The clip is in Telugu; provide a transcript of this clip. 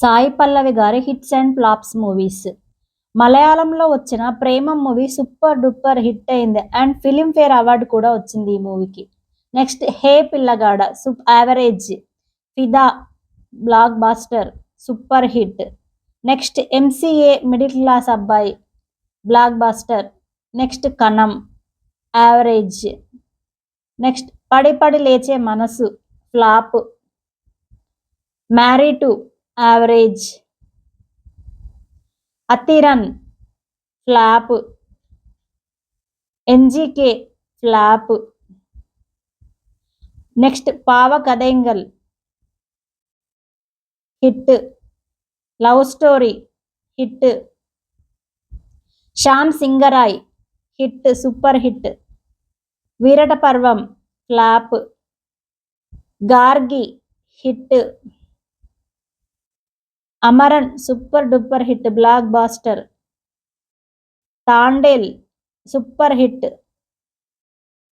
సాయి పల్లవి గారి హిట్స్ అండ్ ఫ్లాప్స్ మూవీస్. మలయాళంలో వచ్చిన Prema movie super duper hit అయింది. అండ్ ఫిలింఫేర్ అవార్డు కూడా వచ్చింది ఈ మూవీకి. Next hey Pillagada soup average Fidaa blockbuster super hit. Next MCA middle class Abbayi blockbuster next Kanam average. Next Padi Padi Leche Manasu flop. Maari two average Athiran flop NGK flop next Paava Kadhaigal hit love story hit Shyam Singharoy hit super hit Virata Parvam flop Gargi hit Amaran super duper hit blockbuster. Thandel super hit.